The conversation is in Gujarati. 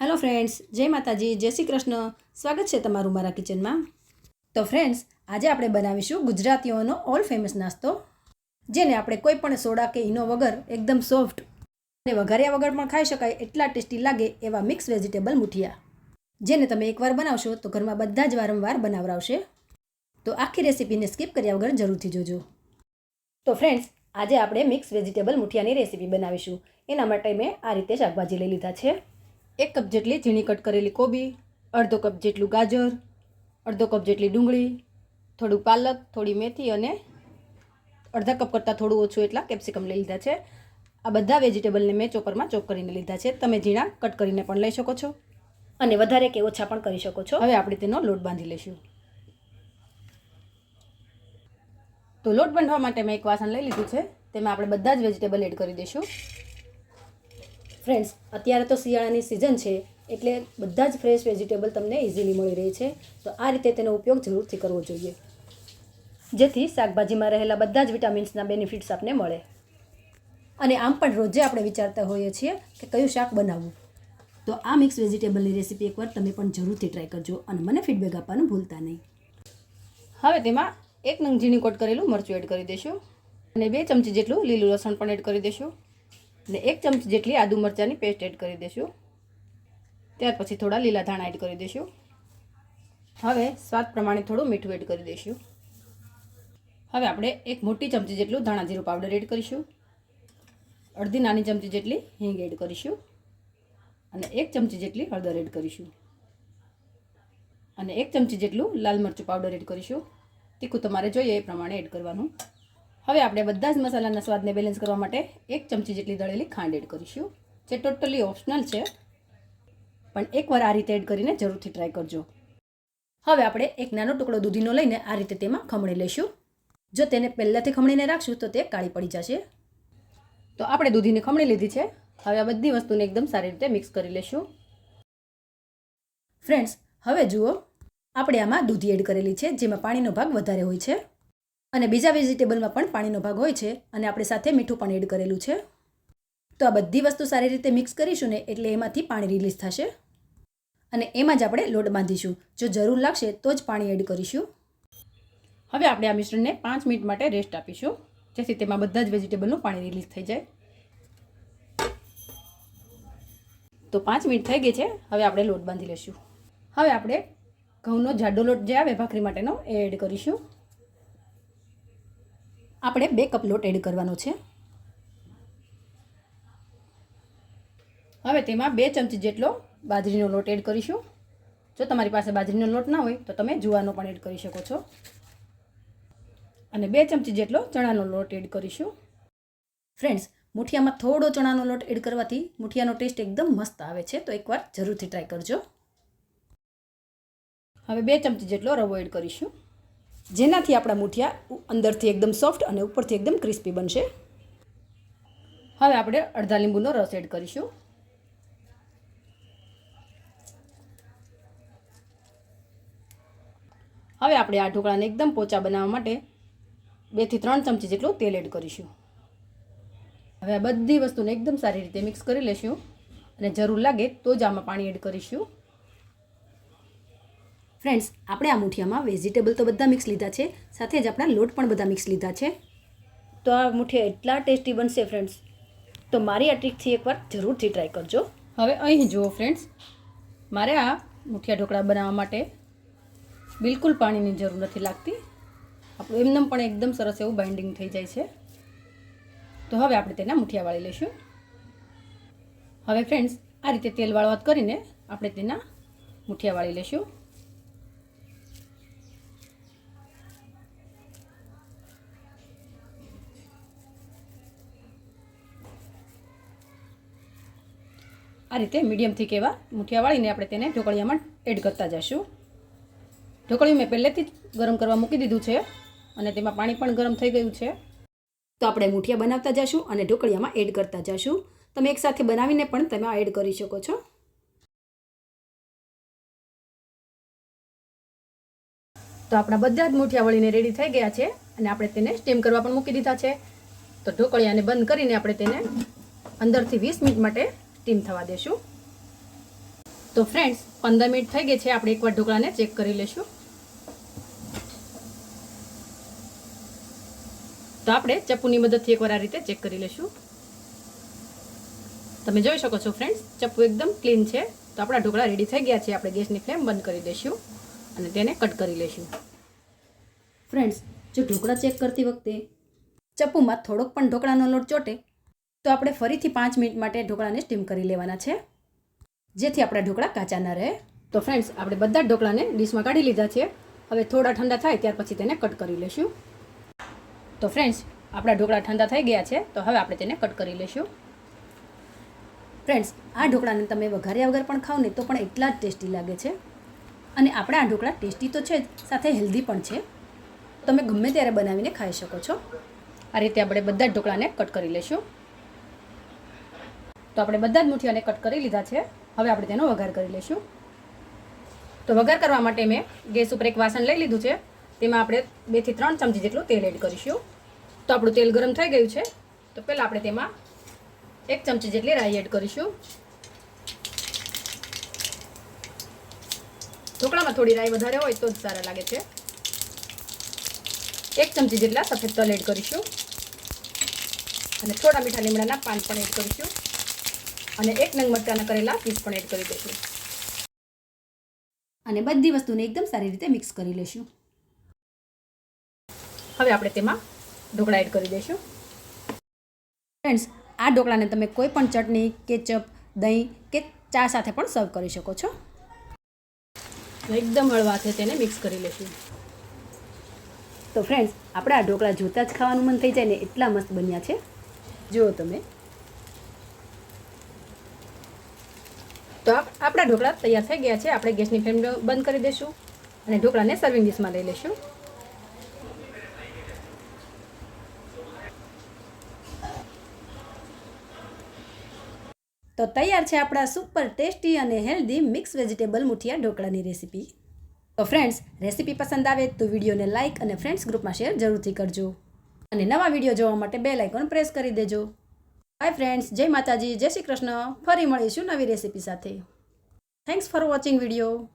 હેલો ફ્રેન્ડ્સ જય માતાજી, જય શ્રી કૃષ્ણ. સ્વાગત છે તમારું મારા કિચનમાં. તો ફ્રેન્ડ્સ આજે આપણે બનાવીશું ગુજરાતીઓનો ઓલ ફેમસ નાસ્તો, જેને આપણે કોઈ પણ સોડા કે ઈનો વગર એકદમ સોફ્ટ અને વઘાર્યા વગર પણ ખાઈ શકાય એટલા ટેસ્ટી લાગે એવા મિક્સ વેજીટેબલ મુઠિયા. જેને તમે એકવાર બનાવશો તો ઘરમાં બધા જ વારંવાર બનાવરાવશે. તો આખી રેસીપીને સ્કીપ કર્યા વગર જરૂરથી જોજો. તો ફ્રેન્ડ્સ આજે આપણે મિક્સ વેજીટેબલ મુઠિયાની રેસીપી બનાવીશું. એના માટે મેં આ રીતે શાકભાજી લઈ લીધા છે. એક કપ જેટલી ઝીણી કટ કરેલી કોબી અડધો કપ જેટલું ગાજર અડધો કપ જેટલી ડુંગળી થોડું પાલક થોડી મેથી અને અડધા કપ કરતાં થોડું ઓછું એટલા કેપ્સિકમ લઈ લીધા છે. આ બધા વેજીટેબલને મેં ચોપરમાં ચોપ કરીને લીધા છે. તમે ઝીણા કટ કરીને પણ લઈ શકો છો. અને વધારે કે ઓછા પણ કરી શકો છો. હવે આપણે તેનો લોટ બાંધી લઈશું. તો લોટ બાંધવા માટે મેં એક વાસણ લઈ લીધું છે. તેમાં આપણે બધા જ વેજીટેબલ એડ કરી દઈશું. ફ્રેન્ડ્સ અત્યારે તો શિયાળાની સિઝન છે, એટલે બધા જ ફ્રેશ વેજીટેબલ તમને ઇઝીલી મળી રહે છે. તો આ રીતે તેનો ઉપયોગ જરૂરથી કરવો જોઈએ. જેથી શાકભાજીમાં રહેલા બધા જ વિટામિન્સના બેનિફિટ્સ આપને મળે. અને આમ પણ રોજે આપણે વિચારતા હોઈએ છીએ કે કયું શાક બનાવવું. તો આ મિક્સ વેજીટેબલની રેસીપી એકવાર તમે પણ જરૂરથી ટ્રાય કરજો અને મને ફીડબેક આપવાનું ભૂલતા નહીં. હવે તેમાં એક નંગ ઝીણી કોટ કરેલું મરચું એડ કરી દઈશું. અને બે ચમચી જેટલું લીલું લસણ પણ એડ કરી દઈશું. અને એક ચમચી જેટલી આદુ મરચાંની પેસ્ટ એડ કરી દઈશું. ત્યાર પછી થોડા લીલા ધાણા એડ કરી દઈશું. હવે સ્વાદ પ્રમાણે થોડું મીઠું એડ કરી દઈશું. હવે આપણે એક મોટી ચમચી જેટલું ધાણા જીરું પાવડર એડ કરીશું. અડધી નાની ચમચી જેટલી હિંગ એડ કરીશું. અને એક ચમચી જેટલી હળદર એડ કરીશું. અને એક ચમચી જેટલું લાલ મરચું પાવડર એડ કરીશું. તીખું તમારે જોઈએ એ પ્રમાણે એડ કરવાનું. હવે આપણે બધા જ મસાલાના સ્વાદને બેલેન્સ કરવા માટે એક ચમચી જેટલી દળેલી ખાંડ એડ કરીશું. જે ટોટલી ઓપ્શનલ છે. પણ એકવાર આ રીતે એડ કરીને જરૂરથી ટ્રાય કરજો. હવે આપણે એક નાનો ટુકડો દૂધીનો લઈને આ રીતે તેમાં ખમણી લઈશું. જો તેને પહેલાંથી ખમણીને રાખશું તો તે કાળી પડી જશે. તો આપણે દૂધીને ખમણી લીધી છે. હવે આ બધી વસ્તુને એકદમ સારી રીતે મિક્સ કરી લઈશું. ફ્રેન્ડ્સ હવે જુઓ, આપણે આમાં દૂધી એડ કરેલી છે, જેમાં પાણીનો ભાગ વધારે હોય છે. અને બીજા વેજીટેબલમાં પણ પાણીનો ભાગ હોય છે અને આપણે સાથે મીઠું પણ એડ કરેલું છે. તો આ બધી વસ્તુ સારી રીતે મિક્સ કરીશું ને એટલે એમાંથી પાણી રિલીઝ થશે. અને એમાં જ આપણે લોટ બાંધીશું. જો જરૂર લાગશે તો જ પાણી એડ કરીશું. હવે આપણે આ મિશ્રણને પાંચ મિનિટ માટે રેસ્ટ આપીશું. જેથી તેમાં બધા જ વેજીટેબલનું પાણી રિલીઝ થઈ જાય. તો પાંચ મિનિટ થઈ ગઈ છે. હવે આપણે લોટ બાંધી લઈશું. હવે આપણે ઘઉંનો જાડો લોટ જે આવે ભાખરી માટેનો, એ એડ કરીશું. આપણે બે કપ લોટ એડ કરવાનો છે. હવે તેમાં બે ચમચી જેટલો બાજરીનો લોટ એડ કરીશું. જો તમારી પાસે બાજરીનો લોટ ના હોય તો તમે જુવાનો પણ એડ કરી શકો છો. અને બે ચમચી જેટલો ચણાનો લોટ એડ કરીશું. ફ્રેન્ડ્સ, મુઠિયામાં થોડો ચણાનો લોટ એડ કરવાથી મુઠિયાનો ટેસ્ટ એકદમ મસ્ત આવે છે, તો એકવાર જરૂરથી ટ્રાય કરજો. હવે બે ચમચી જેટલો રવો એડ કરીશું. જેનાથી આપણા મૂઠિયા અંદરથી એકદમ સોફ્ટ અને ઉપરથી એકદમ ક્રિસ્પી બનશે. હવે આપણે અડધા લીંબુનો રસ એડ કરીશું. હવે આપણે આ ઢોકળાને એકદમ પોચા બનાવવા માટે બેથી ત્રણ ચમચી જેટલું તેલ એડ કરીશું. હવે આ બધી વસ્તુને એકદમ સારી રીતે મિક્સ કરી લઈશું અને જરૂર લાગે તો જ આમાં પાણી એડ કરીશું. ફ્રેન્ડ્સ, આપણે આ મુઠિયામાં વેજીટેબલ તો બધા મિક્સ લીધા છે, સાથે જ આપણા લોટ પણ બધા મિક્સ લીધા છે. તો આ મુઠિયા એટલા ટેસ્ટી બનશે ફ્રેન્ડ્સ. તો મારી આ ટ્રીકથી એકવાર જરૂરથી ટ્રાય કરજો. હવે અહીં જુઓ ફ્રેન્ડ્સ, મારે આ મુઠિયા ઢોકળા બનાવવા માટે બિલકુલ પાણીની જરૂર નથી લાગતી. આપણું એમનેમ પણ એકદમ સરસ એવું બાઇન્ડિંગ થઈ જાય છે. તો હવે આપણે તેના મુઠિયા વાળી લઈશું. હવે ફ્રેન્ડ્સ, આ રીતે તેલ વાળવાત કરીને આપણે તેના મુઠિયા વાળી લઈશું. આ રીતે મીડિયમથી કેવા મુઠિયા વાળીને આપણે તેને ઢોકળિયામાં એડ કરતા જઈશું. ઢોકળિયું મેં પહેલેથી જ ગરમ કરવા મૂકી દીધું છે અને તેમાં પાણી પણ ગરમ થઈ ગયું છે. તો આપણે મુઠિયા બનાવતા જઈશું અને ઢોકળિયામાં એડ કરતા જઈશું. તમે એકસાથે બનાવીને પણ તમે એડ કરી શકો છો. તો આપણા બધા જ મુઠિયા વળીને રેડી થઈ ગયા છે અને આપણે તેને સ્ટીમ કરવા પણ મૂકી દીધા છે. તો ઢોકળિયાને બંધ કરીને આપણે તેને અંદરથી વીસ મિનિટ માટે સ્ટીમ થવા દેશું. તો ફ્રેન્ડ્સ પંદર મિનિટ થઈ ગઈ છે, આપણે એકવાર ઢોકળાને ચેક કરી લઈશું. તો આપણે ચપ્પુની મદદથી એકવાર આ રીતે ચેક કરી લઈશું. તમે જોઈ શકો છો ફ્રેન્ડ્સ ચપ્પુ એકદમ ક્લીન છે. તો આપણા ઢોકળા રેડી થઈ ગયા છે, આપણે ગેસની ફ્લેમ બંધ કરી દઈશું અને તેને કટ કરી લઈશું. ફ્રેન્ડ્સ જો ઢોકળા ચેક કરતી વખતે ચપ્પુમાં થોડોક પણ ઢોકળાનો લોટ ચોટે તો આપણે ફરીથી પાંચ મિનિટ માટે ઢોકળાને સ્ટીમ કરી લેવાના છે. જેથી આપણા ઢોકળા કાચા ન રહે. તો ફ્રેન્ડ્સ આપણે બધા ઢોકળાને ડીશમાં કાઢી લીધા છે. હવે થોડા ઠંડા થાય ત્યાર પછી તેને કટ કરી લઈશું તો ફ્રેન્ડ્સ આપણા ઢોકળા ઠંડા થઈ ગયા છે, તો હવે આપણે તેને કટ કરી લઈશું ફ્રેન્ડ્સ આ ઢોકળાને તમે વઘાર્યા વગર પણ ખાવ ને તો પણ એટલા જ ટેસ્ટી લાગે છે. અને આપણા આ ઢોકળા ટેસ્ટી તો છે જ, સાથે હેલ્ધી પણ છે. તમે ગમે ત્યારે બનાવીને ખાઈ શકો છો. આ રીતે આપણે બધા જ ઢોકળાને કટ કરી લઈશું તો આપણે બધા જ મુઠિયાને કટ કરી લીધા છે. હવે આપણે તેનો વઘાર કરી લઈશું. તો વઘાર કરવા માટે મેં ગેસ ઉપર એક વાસણ લઈ લીધું છે. તેમાં આપણે બેથી ત્રણ ચમચી જેટલું તેલ એડ કરીશું. તો આપણું તેલ ગરમ થઈ ગયું છે. તો પહેલાં આપણે તેમાં એક ચમચી જેટલી રાઈ એડ કરીશું. ઢોકળામાં થોડી રાઈ વધારે હોય તો જ સારા લાગે છે. એક ચમચી જેટલા સફેદ તલ એડ કરીશું. અને થોડા મીઠા લીમડાના પાન પણ એડ કરીશું. અને એક નંગ મરચાના કરેલા પીસ પણ એડ કરી દઈશું. અને બધી વસ્તુને એકદમ સારી રીતે મિક્સ કરી લઈશું હવે આપણે તેમાં ઢોકળા એડ કરી દઈશું. ફ્રેન્ડ્સ આ ઢોકળાને તમે કોઈ પણ ચટણી કેચઅપ દહીં કે ચા સાથે પણ સર્વ કરી શકો છો. એકદમ હળવાથી તેને મિક્સ કરી લઈશું તો ફ્રેન્ડ્સ આપણે આ ઢોકળા જોતાં જ ખાવાનું મન થઈ જાય ને એટલા મસ્ત બન્યા છે. જુઓ તમે. તો આપ- આપણા ઢોકળા તૈયાર થઈ ગયા છે. આપણે ગેસની ફ્લેમ બંધ કરી દઈશું અને ઢોકળાને સર્વિંગ ડિશમાં લઈ લઈશું. તો તૈયાર છે આપણા સુપર ટેસ્ટી અને હેલ્ધી મિક્સ વેજીટેબલ મુઠિયા ઢોકળાની રેસીપી તો ફ્રેન્ડ્સ રેસીપી પસંદ આવે તો વિડીયોને લાઇક અને ફ્રેન્ડ્સ ગ્રુપમાં શેર જરૂરથી કરજો. અને નવા વીડિયો જોવા માટે બે લાઇકોન પ્રેસ કરી દેજો. બાય ફ્રેન્ડ્સ જય માતાજી, જય શ્રી કૃષ્ણ. ફરી મળીશું નવી રેસીપી સાથે. Thanks for watching video